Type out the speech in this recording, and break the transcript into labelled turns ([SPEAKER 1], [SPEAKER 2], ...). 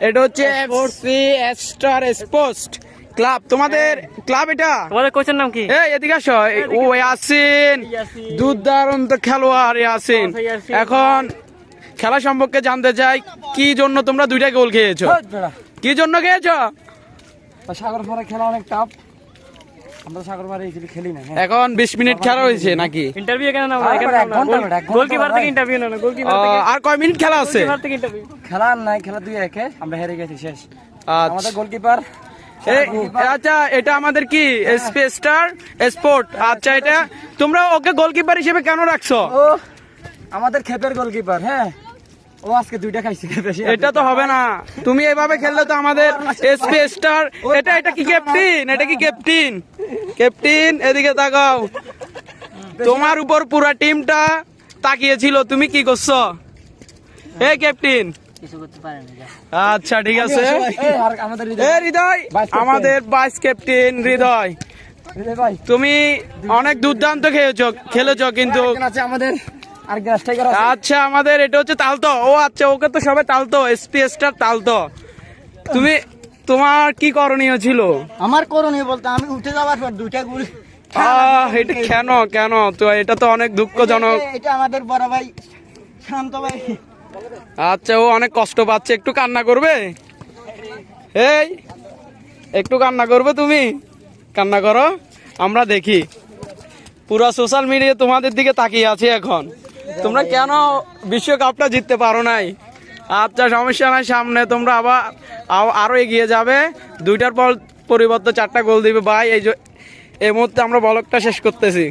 [SPEAKER 1] এটা হচ্ছে FC Star Sports club তোমাদের ক্লাব এটা?
[SPEAKER 2] তোমাদের কোচের নাম কি?
[SPEAKER 1] এই এদিকে আসো। এই- ও ইয়াসিন। দুর্দান্ত খেলোয়াড় ইয়াসিন। এখন খেলা সম্পর্কে জানতে চাই কি জন্য তোমরা দুইটা গোল খেয়েছো? কি জন্য খেয়েছো?
[SPEAKER 3] সাগর খেলা অনেক টাফ আমরা সাগর পাড়ে এখানে খেলি না হ্যাঁ।
[SPEAKER 1] এখন বিশ মিনিট খেলা হয়েছে নাকি?
[SPEAKER 2] ইন্টারভিউ কেন
[SPEAKER 3] আরে
[SPEAKER 2] এখানে
[SPEAKER 3] এক ঘণ্টা ঘণ্টা
[SPEAKER 2] গোলকিপার থেকে ইন্টারভিউ নাও গোলকিপার থেকে।
[SPEAKER 1] আর কয় মিনিট খেলা আছে?
[SPEAKER 2] গোলকিপার থেকে ইন্টারভিউ
[SPEAKER 3] খেলা নাই খেলা দুই একে আমরা হেরে গেছি শেষ।
[SPEAKER 1] আচ্ছা।
[SPEAKER 3] আমাদের গোলকিপার
[SPEAKER 1] আচ্ছা এটা আমাদের কি? স্টার স্পোর্ট আচ্ছা এটা তোমরা ওকে গোলকিপার হিসেবে কেন রাখছো?
[SPEAKER 3] আমাদের ক্ষেতের গোলকিপার হ্যাঁ। ও আজকে দুইটা খাইছে
[SPEAKER 1] এটা তো হবে না। তুমি এভাবে খেললে তো আমাদের এসপি স্টার এটা এটা কি ক্যাপ্টেন এটা কি ক্যাপ্টেন ক্যাপ্টেন এদিকে তাকাও। তোমার উপর পুরো টিমটা তাকিয়েছিল। তুমি কি করছ? এই ক্যাপ্টেন
[SPEAKER 2] কিছু করতে পারে না
[SPEAKER 1] আচ্ছা ঠিক আছে।
[SPEAKER 3] আমাদের
[SPEAKER 1] এ হৃদয়। আমাদের ভাইস ক্যাপ্টেন হৃদয়।
[SPEAKER 3] হৃদয়
[SPEAKER 1] তুমি অনেক দুর্দান্ত খেয়েছ খেলেছো কিন্তু
[SPEAKER 3] আমাদের। আর গ্যাস টাইগার
[SPEAKER 1] আচ্ছা আমাদের এটা হচ্ছে তালতো। ও আচ্ছা ওকে তো সবাই তালতো এসপি স্টার তালতো। তুমি তোমার কি করণীয় ছিল?
[SPEAKER 3] আমার করণীয় বলতে আমি উঠে যাওয়ার পর দুইটা গোল
[SPEAKER 1] এটা কেন কেন? তো এটা তো অনেক দুঃখজনক।
[SPEAKER 3] এটা আমাদের বড় ভাই শান্ত ভাই।
[SPEAKER 1] আচ্ছা ও অনেক কষ্ট পাচ্ছে। একটু কান্না করবে? এই একটু কান্না করবে তুমি? কান্না করো আমরা দেখি। পুরো সোশ্যাল মিডিয়া তোমাদের দিকে তাকিয়ে আছে এখন। তোমরা কেন বিশ্বকাপটা জিততে পারো নাই? আচ্ছা সমস্যা নাই, সামনে তোমরা আবার আরও আরও এগিয়ে যাবে। দুইটার পর পরিবর্তে চারটা গোল দিবে। ভাই, এই এই মুহূর্তে আমরা বলকটা শেষ করতেছি।